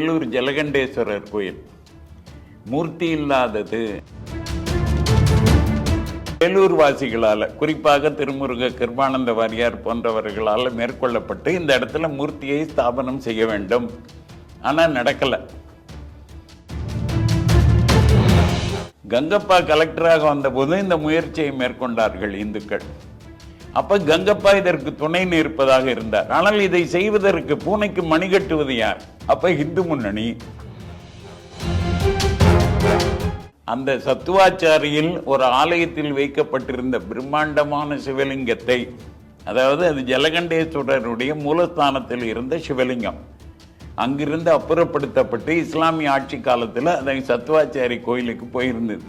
வேலூர் ஜலகண்டேஸ்வரர் கோயில். மூர்த்தி இல்லாதது. வேலூர் வாசிகளால் குறிப்பாக திருமுருக கிருபானந்த வாரியார் போன்றவர்களால் மேற்கொள்ளப்பட்டு இந்த இடத்துல மூர்த்தியை ஸ்தாபனம் செய்ய வேண்டும். ஆனால் நடக்கலை. கங்கப்பா கலெக்டராக வந்தபோது இந்த முயற்சியை மேற்கொண்டார்கள் இந்துக்கள். அப்ப கங்கப்பா இதற்கு துணை நிற்பதாக இருந்தார். ஆனால் இதை செய்வதற்கு பூனைக்கு மணி கட்டுவது யார்? அப்ப இந்து முன்னணி. அந்த சத்துவாச்சாரியில் ஒரு ஆலயத்தில் வைக்கப்பட்டிருந்த பிரம்மாண்டமான சிவலிங்கத்தை அதாவது அது ஜலகண்டேஸ்வரருடைய மூலஸ்தானத்தில் இருந்த சிவலிங்கம். அங்கிருந்து அப்புறப்படுத்தப்பட்டு இஸ்லாமிய ஆட்சி காலத்தில் அதை சத்துவாச்சாரி கோயிலுக்கு போயிருந்தது.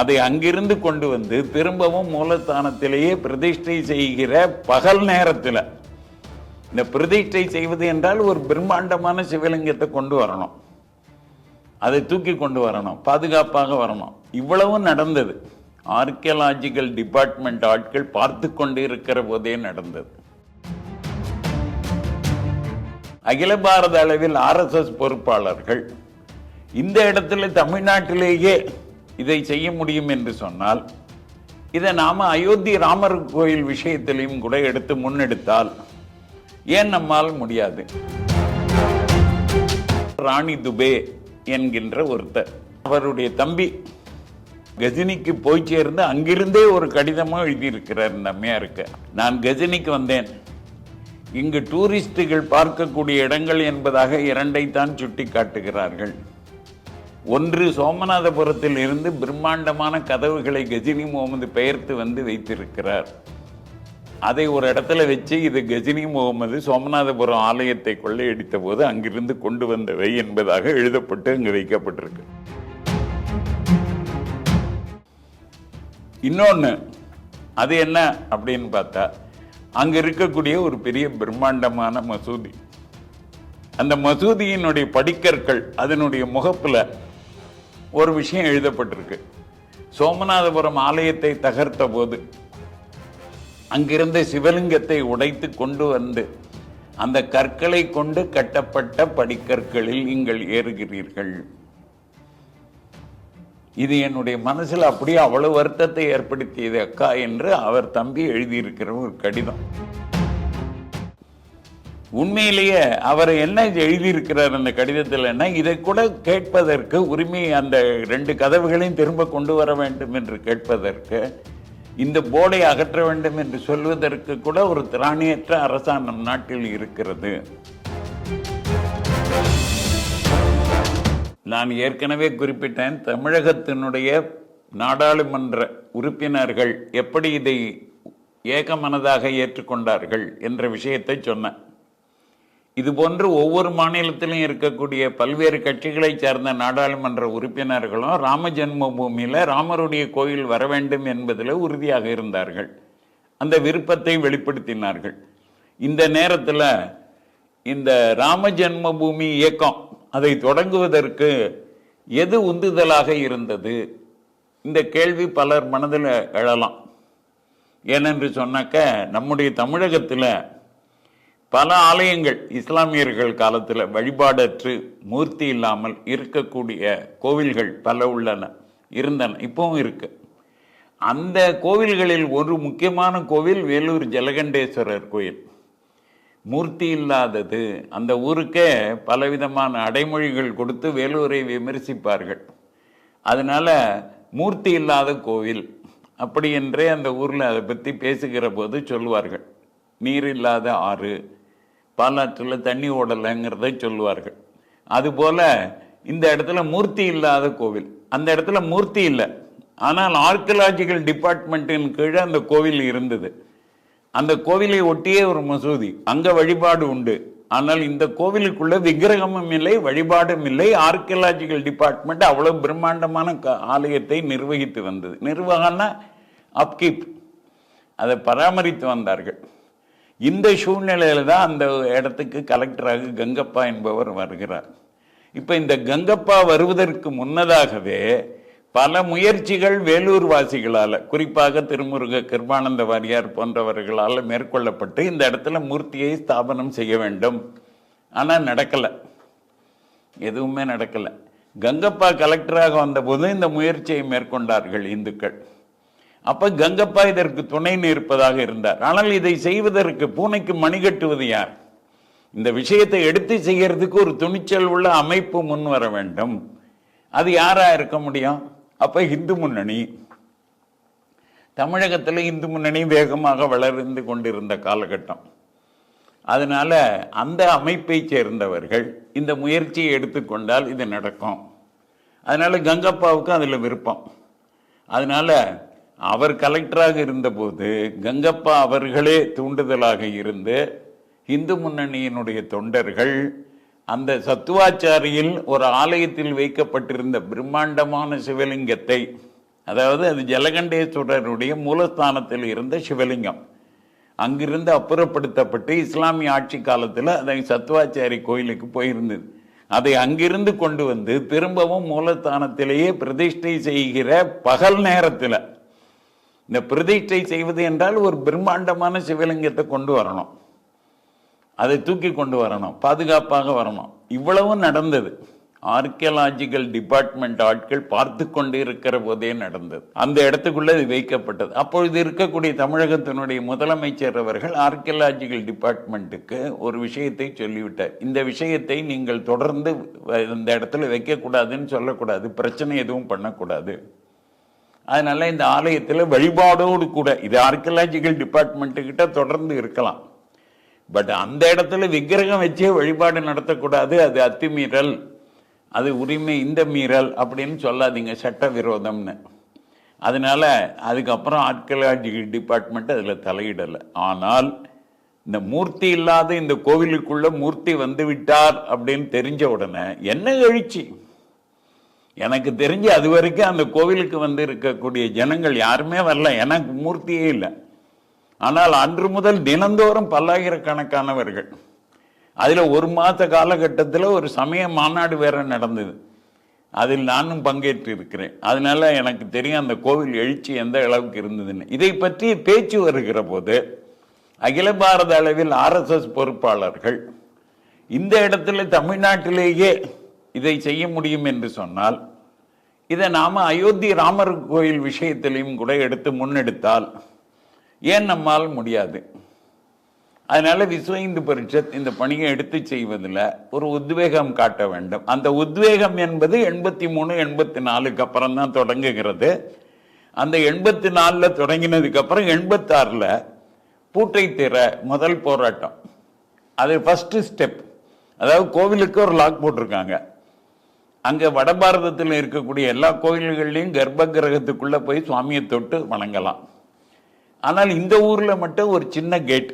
அதை அங்கிருந்து கொண்டு வந்து திரும்பவும் மூலஸ்தானத்திலேயே பிரதிஷ்டை செய்கிற பகல் நேரத்தில். இந்த பிரதிஷ்டை செய்வது என்றால் ஒரு பிரம்மாண்டமான சிவலிங்கத்தை கொண்டு வரணும். அதை தூக்கி கொண்டு வரணும் பாதுகாப்பாக வரணும். இவ்வளவும் நடந்தது. ஆர்கியலாஜிக்கல் டிபார்ட்மெண்ட் ஆட்கள் பார்த்து கொண்டு இருக்கிற போதே நடந்தது. அகில பாரத அளவில் ஆர்எஸ்எஸ் பொறுப்பாளர்கள். இந்த இடத்துல தமிழ்நாட்டிலேயே இதை செய்ய முடியும் என்று சொன்னால் இதை நாம் அயோத்தி ராமர் கோயில் விஷயத்திலையும் கூட எடுத்து முன்னெடுத்தால் ஏன் நம்மால் முடியாது? ராணி துபே என்கின்ற ஒருத்தர் அவருடைய தம்பி கஜினிக்கு போய் சேர்ந்து அங்கிருந்தே ஒரு கடிதமாக எழுதியிருக்கிறார் இந்த அம்மையாருக்கு. நான் கஜினிக்கு வந்தேன். இங்கு டூரிஸ்டுகள் பார்க்கக்கூடிய இடங்கள் என்பதாக இரண்டைத்தான் சுட்டி காட்டுகிறார்கள் ஒன்று சோமநாதபுரத்தில் இருந்து பிரம்மாண்டமான கதவுகளை கஜினி முகமது பெயர்த்து வந்து வைத்திருக்கிறார். அதை ஒரு இடத்துல வச்சு இது கஜினி முகமது சோமநாதபுரம் ஆலயத்தை கொள்ளையடித்த போது அங்கிருந்து கொண்டு வந்தவை என்பதாக எழுதப்பட்டு அங்கு வைக்கப்பட்டிருக்கு. இன்னொன்று அது என்ன அப்படின்னு பார்த்தா அங்கே இருக்கக்கூடிய ஒரு பெரிய பிரம்மாண்டமான மசூதி. அந்த மசூதியினுடைய படிக்கற்கள் அதனுடைய முகப்பில் ஒரு விஷயம் எழுதப்பட்டிருக்கு. சோமநாதபுரம் ஆலயத்தை தகர்த்த போது அங்கிருந்த சிவலிங்கத்தை உடைத்து கொண்டு வந்து அந்த கற்களை கொண்டு கட்டப்பட்ட படிக்கற்களில் நீங்கள் ஏறுகிறீர்கள். இது என்னுடைய மனசில் அப்படியே அவ்வளவு வருத்தத்தை ஏற்படுத்தியது அக்கா என்று அவர் தம்பி எழுதியிருக்கிற ஒரு கடிதம். உண்மையிலேயே அவர் என்ன எழுதியிருக்கிறார் அந்த கடிதத்தில்னா இதை கூட கேட்பதற்கு உரிமை அந்த ரெண்டு கதவுகளையும் திரும்ப கொண்டு வர வேண்டும் என்று கேட்பதற்கு இந்த போர்டை அகற்ற வேண்டும் என்று சொல்வதற்கு கூட ஒரு திராணியற்ற அரசாங்கம் நாட்டில் இருக்கிறது. நான் ஏற்கனவே குறிப்பிட்டேன் தமிழகத்தினுடைய நாடாளுமன்ற உறுப்பினர்கள் எப்படி இதை ஏகமனதாக ஏற்றுக்கொண்டார்கள் என்ற விஷயத்தை சொன்னேன். இது போன்று ஒவ்வொரு மாநிலத்திலும் இருக்கக்கூடிய பல்வேறு கட்சிகளை சேர்ந்த நாடாளுமன்ற உறுப்பினர்களும் ராம ஜென்ம ராமருடைய கோயில் வர வேண்டும் என்பதில் உறுதியாக இருந்தார்கள். அந்த விருப்பத்தை வெளிப்படுத்தினார்கள். இந்த நேரத்தில் இந்த ராம ஜென்ம பூமி இயக்கம் அதை தொடங்குவதற்கு எது உந்துதலாக இருந்தது? இந்த கேள்வி பலர் மனதில் எழலாம். ஏனென்று சொன்னாக்க நம்முடைய தமிழகத்தில் பல ஆலயங்கள் இஸ்லாமியர்கள் காலத்தில் வழிபாடற்று மூர்த்தி இல்லாமல் இருக்கக்கூடிய கோவில்கள் பல உள்ளன இருந்தன இப்பவும் இருக்கு. அந்த கோவில்களில் ஒரு முக்கியமான கோவில் வேலூர் ஜலகண்டேஸ்வரர் கோயில். மூர்த்தி இல்லாதது அந்த ஊருக்கே பலவிதமான அடைமொழிகள் கொடுத்து வேலூரை விமர்சிப்பார்கள். அதனால மூர்த்தி இல்லாத கோவில் அப்படி என்றே அந்த ஊரில் அதை பற்றி பேசுகிற போது சொல்லுவார்கள் நீர் இல்லாத ஆறு பாலாற்றில் தண்ணி ஓடலைங்கிறத சொல்லுவார்கள். அதுபோல் இந்த இடத்துல மூர்த்தி இல்லாத கோவில். அந்த இடத்துல மூர்த்தி இல்லை. ஆனால் ஆர்கியலாஜிக்கல் டிபார்ட்மெண்ட்டின் கீழே அந்த கோவில் இருந்தது. அந்த கோவிலை ஒட்டியே ஒரு மசூதி. அங்கே வழிபாடு உண்டு. ஆனால் இந்த கோவிலுக்குள்ள விக்கிரகமும் இல்லை வழிபாடும் இல்லை. ஆர்கியலாஜிக்கல் டிபார்ட்மெண்ட் அவ்வளவு பிரம்மாண்டமான க- ஆலயத்தை நிர்வகித்து வந்தது. நிர்வாகம்னா அப்கீப் அதை பராமரித்து வந்தார்கள். இந்த சூழ்நிலையில் தான் அந்த இடத்துக்கு கலெக்டராக கங்கப்பா என்பவர் வருகிறார். இப்போ இந்த கங்கப்பா வருவதற்கு முன்னதாகவே பல முயற்சிகள் வேலூர்வாசிகளால் குறிப்பாக திருமுருக கிருபானந்த வாரியார் போன்றவர்களால் மேற்கொள்ளப்பட்டு இந்த இடத்துல மூர்த்தியை ஸ்தாபனம் செய்ய வேண்டும். ஆனால் நடக்கலை. எதுவுமே நடக்கலை. கங்கப்பா கலெக்டராக வந்தபோது இந்த முயற்சியை மேற்கொண்டார்கள் இந்துக்கள். அப்ப கங்கப்பா இதற்கு துணை நிற்பதாக இருந்தார். ஆனால் இதை செய்வதற்கு பூனைக்கு மணி கட்டுவது யார்? இந்த விஷயத்தை எடுத்து செய்யறதுக்கு ஒரு துணிச்சல் உள்ள அமைப்பு முன் வர வேண்டும். அது யாரா இருக்க முடியும்? அப்ப இந்து முன்னணி. தமிழகத்தில் இந்து முன்னணி வேகமாக வளர்ந்து கொண்டிருந்த காலகட்டம். அதனால அந்த அமைப்பை சேர்ந்தவர்கள் இந்த முயற்சியை எடுத்துக்கொண்டால் இது நடக்கும். அதனால கங்கப்பாவுக்கு அதில் விருப்பம். அதனால அவர் கலெக்டராக இருந்தபோது கங்கப்பா அவர்களே தூண்டுதலாக இருந்து இந்து முன்னணியினுடைய தொண்டர்கள் அந்த சத்துவாச்சாரியில் ஒரு ஆலயத்தில் வைக்கப்பட்டிருந்த பிரம்மாண்டமான சிவலிங்கத்தை அதாவது அது ஜலகண்டேஸ்வரருடைய மூலஸ்தானத்தில் இருந்த சிவலிங்கம் அங்கிருந்து அப்புறப்படுத்தப்பட்டு இஸ்லாமிய ஆட்சி காலத்தில் அதை சத்துவாச்சாரி கோயிலுக்கு போயிருந்தது. அதை அங்கிருந்து கொண்டு வந்து திரும்பவும் மூலஸ்தானத்திலேயே பிரதிஷ்டை செய்கிற பகல் நேரத்தில் இந்த பிரதிஷ்டை செய்வது என்றால் ஒரு பிரம்மாண்டமான சிவலிங்கத்தை கொண்டு வரணும். அதை தூக்கி கொண்டு வரணும் பாதுகாப்பாக வரணும். இவ்வளவும் நடந்தது. ஆர்கியலாஜிக்கல் டிபார்ட்மெண்ட் ஆட்கள் பார்த்து கொண்டு இருக்கிற போதே நடந்தது. அந்த இடத்துக்குள்ள இது வைக்கப்பட்டது. அப்பொழுது இருக்கக்கூடிய தமிழகத்தினுடைய முதலமைச்சர் அவர்கள் ஆர்கியலாஜிக்கல் டிபார்ட்மெண்ட்டுக்கு ஒரு விஷயத்தை சொல்லிவிட்டார். இந்த விஷயத்தை நீங்கள் தொடர்ந்து இந்த இடத்துல வைக்கக்கூடாதுன்னு சொல்லக்கூடாது. பிரச்சனை எதுவும் பண்ணக்கூடாது. அதனால இந்த ஆலயத்தில் வழிபாடோடு கூட இது ஆர்கியலாஜிக்கல் டிபார்ட்மெண்ட் கிட்ட தொடர்ந்து இருக்கலாம். பட் அந்த இடத்துல விக்கிரகம் வச்சே வழிபாடு நடத்தக்கூடாது அது அத்துமீறல். அது உரிமை இந்த மீறல் அப்படின்னு சொல்லாதீங்க சட்ட விரோதம்னு அதனால அதுக்கப்புறம் ஆர்கியலாஜிக்கல் டிபார்ட்மெண்ட் அதில் தலையிடலை. ஆனால் இந்த மூர்த்தி இல்லாத இந்த கோவிலுக்குள்ள மூர்த்தி வந்து விட்டார் அப்படின்னு தெரிஞ்ச உடனே என்ன எழுச்சி? எனக்கு தெரிஞ்சு அது வரைக்கும் அந்த கோவிலுக்கு வந்து இருக்கக்கூடிய ஜனங்கள் யாருமே வரல. எனக்கு மூர்த்தியே இல்லை. ஆனால் அன்று முதல் தினந்தோறும் பல்லாயிரக்கணக்கானவர்கள். அதில் ஒரு மாத காலகட்டத்தில் ஒரு சமய மாநாடு வேற நடந்தது. அதில் நானும் பங்கேற்று இருக்கிறேன். அதனால எனக்கு தெரியும் அந்த கோவில் எழுச்சி எந்த அளவுக்கு இருந்ததுன்னு. இதை பற்றி பேச்சு வருகிற போது அகில பாரத அளவில் ஆர்எஸ்எஸ் பொறுப்பாளர்கள் இந்த இடத்துல தமிழ்நாட்டிலேயே இதை செய்ய முடியும் என்று சொன்னால் இதை நாம அயோத்தி ராமர் கோயில் விஷயத்திலையும் கூட எடுத்து முன்னெடுத்தால் ஏன் நம்மால் முடியாது? அதனால விஸ்வ இந்து பரிஷத் இந்த பணியை எடுத்து செய்வதில் ஒரு உத்வேகம் காட்ட வேண்டும். அந்த உத்வேகம் என்பது எண்பத்தி மூணு எண்பத்தி நாலுக்கு அப்புறம் தான் தொடங்குகிறது. அந்த எண்பத்தி நாலில் தொடங்கினதுக்கு அப்புறம் எண்பத்தாறில் பூட்டை திற முதல் போராட்டம். அது ஃபஸ்ட்டு ஸ்டெப் அதாவது கோவிலுக்கு ஒரு லாக் போட்டிருக்காங்க. அங்கே வட பாரதத்தில் இருக்கக்கூடிய எல்லா கோயில்கள்லையும் கர்ப்ப கிரகத்துக்குள்ளே போய் சுவாமியை தொட்டு வணங்கலாம். ஆனால் இந்த ஊரில் மட்டும் ஒரு சின்ன கேட்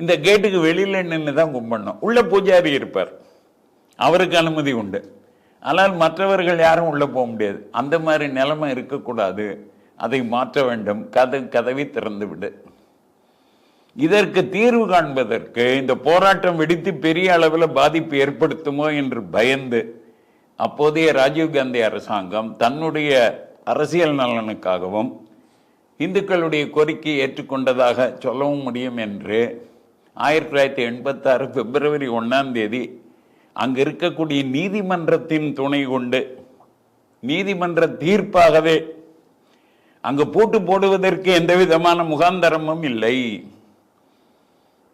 இந்த கேட்டுக்கு வெளியில் நின்று தான் கும்பிடணும். உள்ள பூஜாரி இருப்பார். அவருக்கு அனுமதி உண்டு. ஆனால் மற்றவர்கள் யாரும் உள்ளே போக முடியாது. அந்த மாதிரி நிலைமை இருக்கக்கூடாது. அதை மாற்ற வேண்டும். கதை கதவை திறந்து விடு. இதற்கு தீர்வு காண்பதற்கு இந்த போராட்டம் வெடித்து பெரிய அளவில் பாதிப்பு ஏற்படுத்துமோ என்று பயந்து அப்போதைய ராஜீவ்காந்தி அரசாங்கம் தன்னுடைய அரசியல் நலனுக்காகவும் இந்துக்களுடைய கோரிக்கை ஏற்றுக்கொண்டதாக சொல்லவும் முடியும் என்று ஆயிரத்தி தொள்ளாயிரத்தி எண்பத்தாறு பிப்ரவரி ஒன்றாம் தேதி அங்கு இருக்கக்கூடிய நீதிமன்றத்தின் துணை கொண்டு நீதிமன்ற தீர்ப்பாகவே அங்கு பூட்டு போடுவதற்கு எந்த விதமான முகாந்தரமும் இல்லை.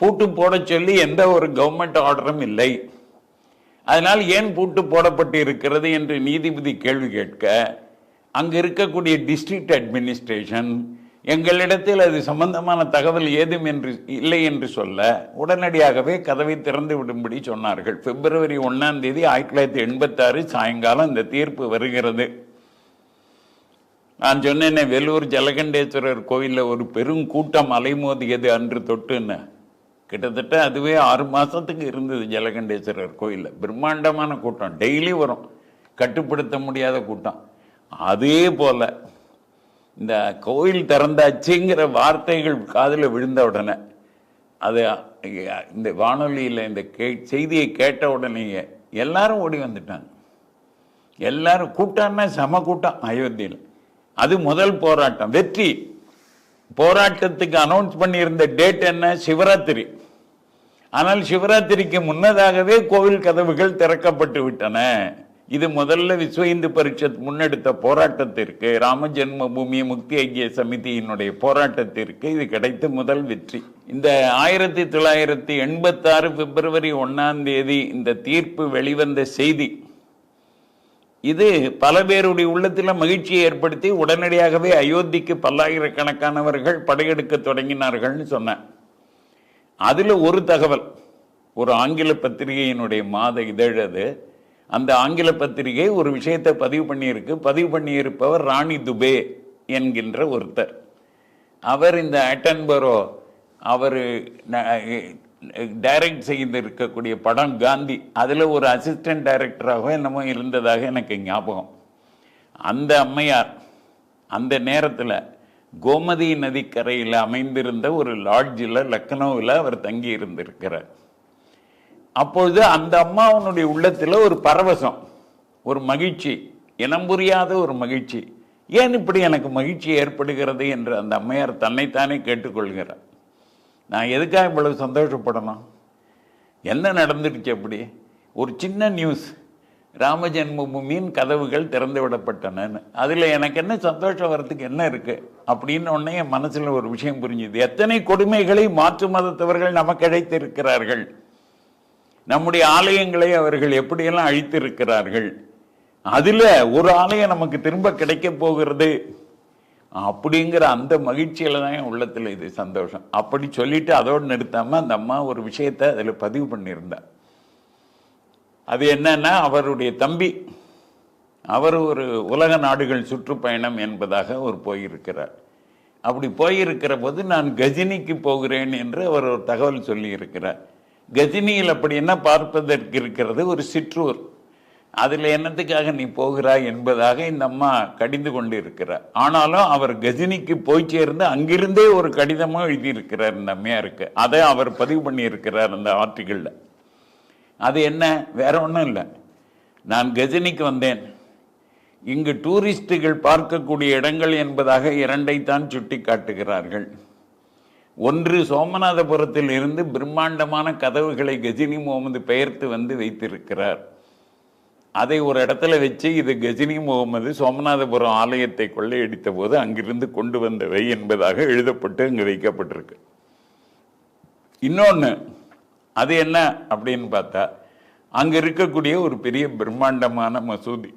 பூட்டு போடச் சொல்லி எந்த ஒரு கவர்மெண்ட் ஆர்டரும் இல்லை. அதனால் ஏன் பூட்டு போடப்பட்டு இருக்கிறது என்று நீதிபதி கேள்வி கேட்க அங்கு இருக்கக்கூடிய டிஸ்ட்ரிக்ட் அட்மினிஸ்ட்ரேஷன் எங்களிடத்தில் அது சம்பந்தமான தகவல் ஏதும் என்று இல்லை என்று சொல்ல உடனடியாகவே கதவை திறந்து விடும்படி சொன்னார்கள். பிப்ரவரி ஒன்னாம் தேதி ஆயிரத்தி தொள்ளாயிரத்தி எண்பத்தாறு சாயங்காலம் இந்த தீர்ப்பு வருகிறது. நான் சொன்னேனே வேலூர் ஜலகண்டேஸ்வரர் கோயிலில் ஒரு பெரும் கூட்டம் அலைமோதியது அன்று தொட்டுன்னு. கிட்டத்தட்ட அதுவே ஆறு மாதத்துக்கு இருந்தது ஜலகண்டேஸ்வரர் கோயிலில். பிரம்மாண்டமான கூட்டம். டெய்லி வரும். கட்டுப்படுத்த முடியாத கூட்டம். அதே போல் இந்த கோயில் திறந்தாச்சுங்கிற வார்த்தைகள் காதில் விழுந்த உடனே அது இந்த வானொலியில் இந்த கே செய்தியை கேட்ட உடனேயே எல்லாரும் ஓடி வந்துட்டாங்க. எல்லாரும் கூட்டம்னா சம கூட்டம் அயோத்தியில். அது முதல் போராட்டம். வெற்றி. போராட்டத்துக்கு அனௌன்ஸ் பண்ணியிருந்த டேட் என்ன? சிவராத்திரி. ஆனால் சிவராத்திரிக்கு முன்னதாகவே கோவில் கதவுகள் திறக்கப்பட்டு விட்டன. இது முதல்ல விஸ்வ இந்து பரிஷத் முன்னெடுத்த போராட்டத்திற்கு ராம ஜென்ம பூமி முக்தி ஐக்கிய சமிதியினுடைய போராட்டத்திற்கு இது கிடைத்த முதல் வெற்றி. இந்த ஆயிரத்தி தொள்ளாயிரத்தி எண்பத்தி ஆறு பிப்ரவரி ஒன்னாம் தேதி இந்த தீர்ப்பு வெளிவந்த செய்தி இது பல பேருடைய உள்ளத்தில் மகிழ்ச்சியை ஏற்படுத்தி உடனடியாகவே அயோத்திக்கு பல்லாயிரக்கணக்கானவர்கள் படையெடுக்க தொடங்கினார்கள்னு சொன்னேன். அதில் ஒரு தகவல் ஒரு ஆங்கில பத்திரிகையினுடைய மாத இதழ் அது. அந்த ஆங்கில பத்திரிகை ஒரு விஷயத்தை பதிவு பண்ணியிருக்கு. பதிவு பண்ணியிருப்பவர் ராணி துபே என்கின்ற ஒருத்தர். அவர் இந்த அட்டன்பரோ அவர் டைரக்ட் செய்து இருக்கக்கூடிய படம் காந்தி. அதில் ஒரு அசிஸ்டன்ட் டைரக்டராக என்னமோ இருந்ததாக எனக்கு ஞாபகம். அந்த அம்மையார் அந்த நேரத்தில் கோமதி நதிக்கரையில் அமைந்திருந்த ஒரு லாட்ஜில் லக்னோவில் அவர் தங்கி இருந்திருக்கிறார். அப்பொழுது அந்த அம்மாவனுடைய உள்ளத்தில் ஒரு பரவசம் ஒரு மகிழ்ச்சி இனம் புரியாத ஒரு மகிழ்ச்சி. ஏன் இப்படி எனக்கு மகிழ்ச்சி ஏற்படுகிறது என்று அந்த அம்மையார் தன்னைத்தானே கேட்டுக்கொள்கிறார். நான் எதுக்காக இவ்வளவு சந்தோஷப்படணும்? என்ன நடந்துடுச்சு அப்படி? ஒரு சின்ன நியூஸ் ராம ஜென்மபூமியின் கதவுகள் திறந்து விடப்பட்டனன்னு. அதில் எனக்கு என்ன சந்தோஷம் வர்றதுக்கு என்ன இருக்கு? அப்படின்னு உடனே என் மனசில் ஒரு விஷயம் புரிஞ்சுது. எத்தனை கொடுமைகளை மாற்று மதத்தவர்கள் நமக்கு அழைத்திருக்கிறார்கள்? நம்முடைய ஆலயங்களை அவர்கள் எப்படியெல்லாம் அழித்திருக்கிறார்கள்? அதில் ஒரு ஆலயம் நமக்கு திரும்ப கிடைக்க போகிறது. அப்படிங்கிற அந்த மகிழ்ச்சியில தான் என் உள்ளத்தில் இது சந்தோஷம். அப்படி சொல்லிட்டு அதோடு நிறுத்தாம அந்த அம்மா ஒரு விஷயத்தை அதில் பதிவு பண்ணியிருந்தார் அது என்னன்னா அவருடைய தம்பி அவர் ஒரு உலக நாடுகள் சுற்றுப்பயணம் என்பதாக அவர் போயிருக்கிறார். அப்படி போயிருக்கிற போது நான் கஜினிக்கு போகிறேன் என்று அவர் ஒரு தகவல் சொல்லியிருக்கிறார். கஜினியில் அப்படி என்ன பார்ப்பதற்கு இருக்கிறது? ஒரு சிற்றூர். அதில் என்னத்துக்காக நீ போகிறாய் என்பதாக இந்த அம்மா கடிந்து கொண்டு இருக்கிறார் ஆனாலும் அவர் கஜினிக்கு போய் சேர்ந்து அங்கிருந்தே ஒரு கடிதமாக எழுதியிருக்கிறார் இந்த அம்மையாருக்கு. அதை அவர் பதிவு பண்ணியிருக்கிறார் அந்த ஆர்டிக்கிளில் அது என்ன? வேற ஒன்றும் இல்லை. நான் கஜினிக்கு வந்தேன். இங்கு டூரிஸ்டுகள் பார்க்கக்கூடிய இடங்கள் என்பதாக இரண்டைத்தான் சுட்டி காட்டுகிறார்கள். ஒன்று சோமநாதபுரத்தில் இருந்து பிரம்மாண்டமான கதவுகளை கஜினி முகமது பெயர்த்து வந்து வைத்திருக்கிறார். அதை ஒரு இடத்துல வச்சு இது கஜினி முகமது சோமநாதபுரம் ஆலயத்தை கொள்ளையடித்த போது அங்கிருந்து கொண்டு வந்தவை என்பதாக எழுதப்பட்டு அங்கு வைக்கப்பட்டிருக்கு. இன்னொன்று அது என்ன அப்படின்னு பார்த்தா அங்கே இருக்கக்கூடிய ஒரு பெரிய பிரம்மாண்டமான மசூதி.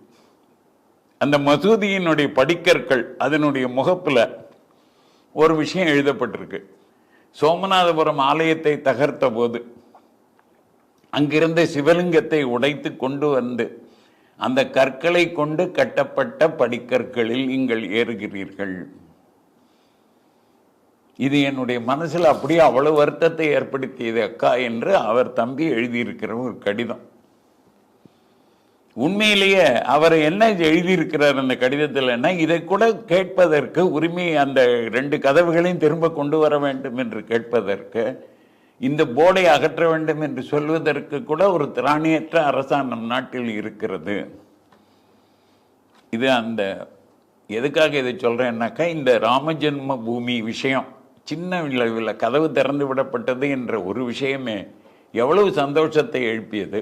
அந்த மசூதியினுடைய படிக்கற்கள் அதனுடைய முகப்பில் ஒரு விஷயம் எழுதப்பட்டிருக்கு. சோமநாதபுரம் ஆலயத்தை தகர்த்த போது அங்கிருந்த சிவலிங்கத்தை உடைத்து கொண்டு வந்து அந்த கற்களை கொண்டு கட்டப்பட்ட படிக்கற்களில் நீங்கள் ஏறுகிறீர்கள். இது என்னுடைய மனசில் அப்படியே அவ்வளவு வருத்தத்தை ஏற்படுத்தியது அக்கா என்று அவர் தம்பி எழுதியிருக்கிற ஒரு கடிதம். உண்மையிலேயே அவர் என்ன எழுதியிருக்கிறார் அந்த கடிதத்தில் இதை கூட கேட்பதற்கு உரிமை அந்த ரெண்டு கதவுகளையும் திரும்ப கொண்டு வர வேண்டும் என்று கேட்பதற்கு இந்த போர்டை அகற்ற வேண்டும் என்று சொல்வதற்கு கூட ஒரு திராணியற்ற அரசாங்கம் நாட்டில் இருக்கிறது. இது அந்த எதுக்காக இதை சொல்றேன்னாக்கா இந்த ராமஜென்ம பூமி விஷயம் சின்ன விளைவில் கதவு திறந்து விடப்பட்டது என்ற ஒரு விஷயமே எவ்வளவு சந்தோஷத்தை எழுப்பியது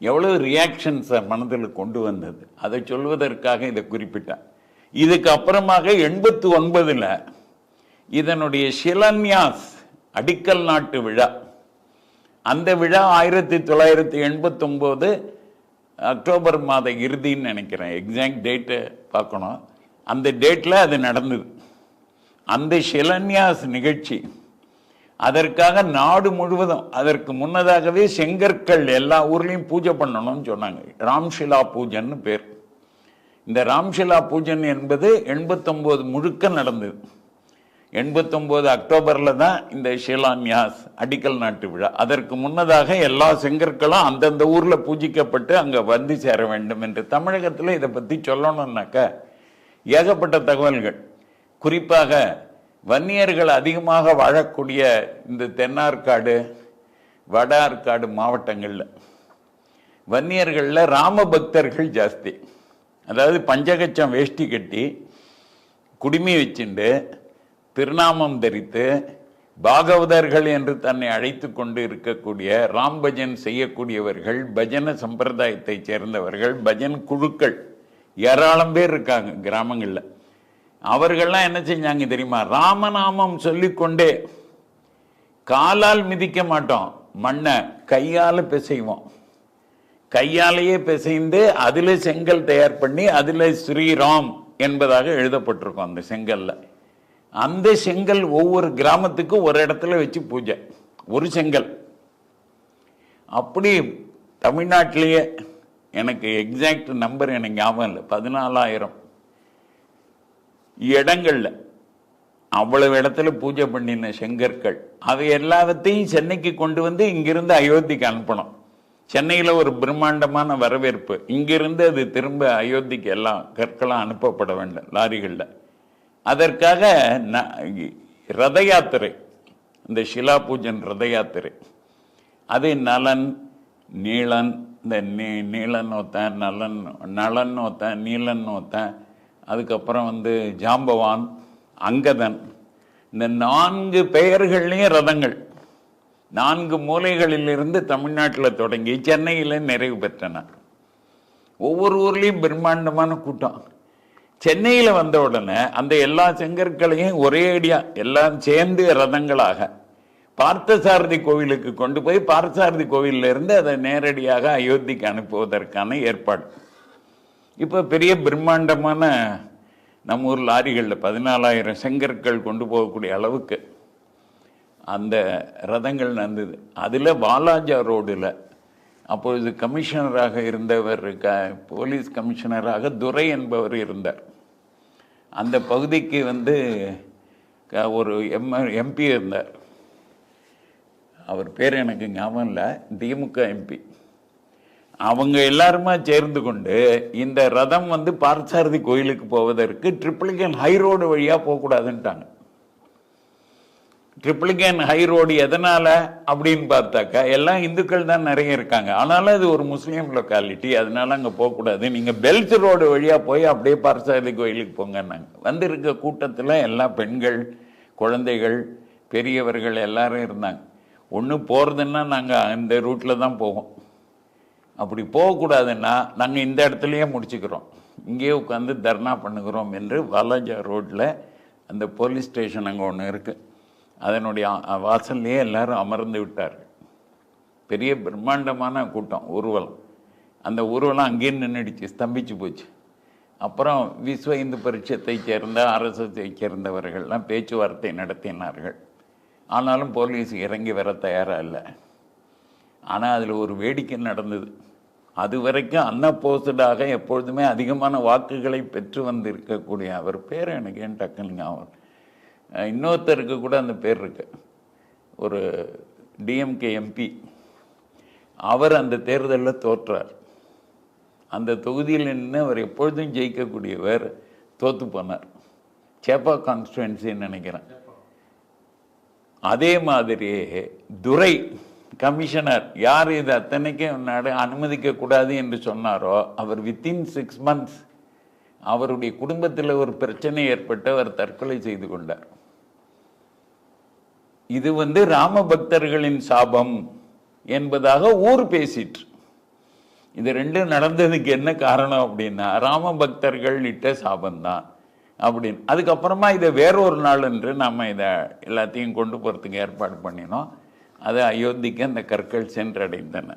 எவ்வளவு ரியாக்ஷன்ஸை மனதில் கொண்டு வந்தது. அதை சொல்வதற்காக இதை குறிப்பிட்டேன் இதுக்கு அப்புறமாக எண்பத்தி ஒன்பதில் இதனுடைய சிலன்யாஸ் அடிக்கல் நாட்டு விழா. அந்த விழா ஆயிரத்தி தொள்ளாயிரத்தி எண்பத்தொம்போது அக்டோபர் மாத இறுதின்னு நினைக்கிறேன். எக்ஸாக்ட் டேட்டு பார்க்கணும். அந்த டேட்டில் அது நடந்தது. அந்த ஷிலன்யாஸ் நிகழ்ச்சி. அதற்காக நாடு முழுவதும் அதற்கு முன்னதாகவே செங்கற்கள் எல்லா ஊர்லேயும் பூஜை பண்ணணும்னு சொன்னாங்க. ராம்ஷிலா பூஜைன்னு பேர். இந்த ராம்ஷிலா பூஜன் என்பது எண்பத்தொம்போது முழுக்க நடந்தது. எண்பத்தொம்போது அக்டோபரில் தான் இந்த ஷிலான்யாஸ் அடிக்கல் நாட்டு விழா. அதற்கு முன்னதாக எல்லா செங்கற்களும் அந்தந்த ஊரில் பூஜிக்கப்பட்டு அங்கே வந்து சேர வேண்டும் என்று தமிழகத்தில் இதை பற்றி சொல்லணும்னாக்க ஏகப்பட்ட தகவல்கள். குறிப்பாக வன்னியர்கள் அதிகமாக வாழக்கூடிய இந்த தென்னார்காடு வட ஆற்காடு மாவட்டங்களில் வன்னியர்களில் ராம பக்தர்கள் ஜாஸ்தி. அதாவது பஞ்சகச்சம் வேஷ்டி கட்டி குடுமி வச்சுண்டு திருநாமம் தரித்து பாகவதர்கள் என்று தன்னை அழைத்து கொண்டு இருக்கக்கூடிய ராம் பஜன் செய்யக்கூடியவர்கள் பஜன சம்பிரதாயத்தைச் சேர்ந்தவர்கள் பஜன் குழுக்கள் ஏராளம் பேர் இருக்காங்க கிராமங்களில். அவர்கள்லாம் என்ன செஞ்சாங்க தெரியுமா? ராமநாமம் சொல்லிக்கொண்டே காலால் மிதிக்க மாட்டோம். மண்ணை கையால் பிசைவோம். கையாலேயே பிசைந்து அதில் செங்கல் தயார் பண்ணி அதில் ஸ்ரீராம் என்பதாக எழுதப்பட்டிருக்கும் அந்த செங்கல்ல. அந்த செங்கல் ஒவ்வொரு கிராமத்துக்கும் ஒரு இடத்துல வச்சு பூஜை. ஒரு செங்கல். அப்படி தமிழ்நாட்டிலேயே எனக்கு எக்ஸாக்ட் நம்பர் எனக்கு ஞாபகம் இல்லை. பதினாலாயிரம் இடங்களில் அவ்வளவு இடத்துல பூஜை பண்ணின செங்கற்கள். அது எல்லாத்தையும் சென்னைக்கு கொண்டு வந்து இங்கிருந்து அயோத்திக்கு அனுப்பணும். சென்னையில் ஒரு பிரம்மாண்டமான வரவேற்பு. இங்கிருந்து அது திரும்ப அயோத்திக்கு எல்லாம் கற்களாக அனுப்பப்பட வேண்டும் லாரிகளில். அதற்காக ந- ரத யாத்திரை இந்த ஷிலா பூஜன் ரத யாத்திரை அது நலன் நீளன் இந்த நீ நீளன் ஒத்தன் நலன் நலன் ஒத்தன் நீலன் ஒத்தன் அதுக்கப்புறம் வந்து ஜாம்பவான் அங்கதன். இந்த நான்கு பெயர்கள்லையும் ரதங்கள். நான்கு மூலைகளிலிருந்து தமிழ்நாட்டில் தொடங்கி சென்னையில் நிறைவு பெற்றன. ஒவ்வொரு ஊர்லேயும் பிரம்மாண்டமான கூட்டம். சென்னையில் வந்த உடனே அந்த எல்லா செங்கற்களையும் ஒரே அடியா எல்லாம் சேர்ந்து ரதங்களாக பார்த்தசாரதி கோவிலுக்கு கொண்டு போய் பார்த்தசாரதி கோவிலில் இருந்து அதை நேரடியாக அயோத்திக்கு அனுப்புவதற்கான ஏற்பாடு. இப்போ பெரிய பிரம்மாண்டமான நம்ம ஊர் லாரிகளில் பதினாலாயிரம் செங்கற்கள் கொண்டு போகக்கூடிய அளவுக்கு அந்த ரதங்கள் நடந்தது. அதில் வாலாஜா ரோடில் அப்பொழுது கமிஷனராக இருந்தவர் க போலீஸ் கமிஷனராக துரை என்பவர் இருந்தார். அந்த பகுதிக்கு வந்து க- ஒரு எம் எம்பி இருந்தார். அவர் பேர் எனக்கு ஞாபகம் இல்லை திமுக எம்பி அவங்க எல்லாருமா சேர்ந்து கொண்டு இந்த ரதம் வந்து பார்த்தசாரதி கோயிலுக்கு போவதற்கு ட்ரிப்ளிகன் ஹை ரோடு வழியாக போகக்கூடாதுன்ட்டாங்க. ட்ரிப்ளிகேன் ஹை ரோடு எதனால அப்படின்னு பார்த்தாக்கா எல்லாம் இந்துக்கள் தான் நிறைய இருக்காங்க. ஆனாலும் அது ஒரு முஸ்லீம் லொக்காலிட்டி அதனால அங்கே போகக்கூடாது. நீங்கள் பெல்ட் ரோடு வழியாக போய் அப்படியே பரசாதி கோயிலுக்கு போங்கன்னாங்க. வந்திருக்க கூட்டத்தில் எல்லா பெண்கள் குழந்தைகள் பெரியவர்கள் எல்லாரும் இருந்தாங்க. ஒன்று போகிறதுன்னா நாங்கள் அந்த ரூட்டில் தான் போவோம். அப்படி போகக்கூடாதுன்னா நாங்கள் இந்த இடத்துலையே முடிச்சுக்கிறோம். இங்கேயே உட்காந்து தர்ணா பண்ணுகிறோம் என்று வாலாஜா ரோட்டில் அந்த போலீஸ் ஸ்டேஷன் அங்கே ஒன்று இருக்குது அதனுடைய வாசல்லையே எல்லாரும் அமர்ந்து விட்டார்கள். பெரிய பிரம்மாண்டமான கூட்டம் ஊர்வலம். அந்த ஊர்வலம் அங்கேயே நின்றுடுச்சு ஸ்தம்பிச்சு போச்சு. அப்புறம் விஸ்வ இந்து பரிட்சத்தை சேர்ந்த அரசத்தை சேர்ந்தவர்கள்லாம் பேச்சுவார்த்தை நடத்தினார்கள். ஆனாலும் போலீஸ் இறங்கி வர தயாராக இல்லை. ஆனால் அதில் ஒரு வேடிக்கை நடந்தது. அது வரைக்கும் அன்னப்போஸ்டாக எப்பொழுதுமே அதிகமான வாக்குகளை பெற்று வந்திருக்கக்கூடிய அவர் பேர் எனக்கு ஏன் டக்குன்னு ஞாபகம் இன்னொருத்தருக்கு கூட அந்த பேர் இருக்கு. ஒரு டிஎம்கே எம்பி அவர் அந்த தேர்தலில் தோற்றார். அந்த தொகுதியில் நின்று அவர் எப்பொழுதும் ஜெயிக்கக்கூடியவர் தோத்து போனார். சேப்பா கான்ஸ்டுவன்சின்னு நினைக்கிறேன். அதே மாதிரியே துரை கமிஷனர் யார் இது அத்தனைக்கும் நட அனுமதிக்க கூடாது என்று சொன்னாரோ அவர் வித்தின் சிக்ஸ் மந்த்ஸ் அவருடைய குடும்பத்தில் ஒரு பிரச்சனை ஏற்பட்டு அவர் தற்கொலை செய்து கொண்டார். இது வந்து ராம பக்தர்களின் சாபம் என்பதாக ஊர் பேசிற்று. இது ரெண்டும் நடந்ததுக்கு என்ன காரணம் அப்படின்னா ராம பக்தர்கள் இட்ட சாபம்தான் அப்படின்னு. அதுக்கப்புறமா இதை வேற ஒரு நாள் என்று நம்ம இதை எல்லாத்தையும் கொண்டு போகிறதுக்கு ஏற்பாடு பண்ணினோம். அது அயோத்திக்கு அந்த கற்கள் சென்றடைந்தன.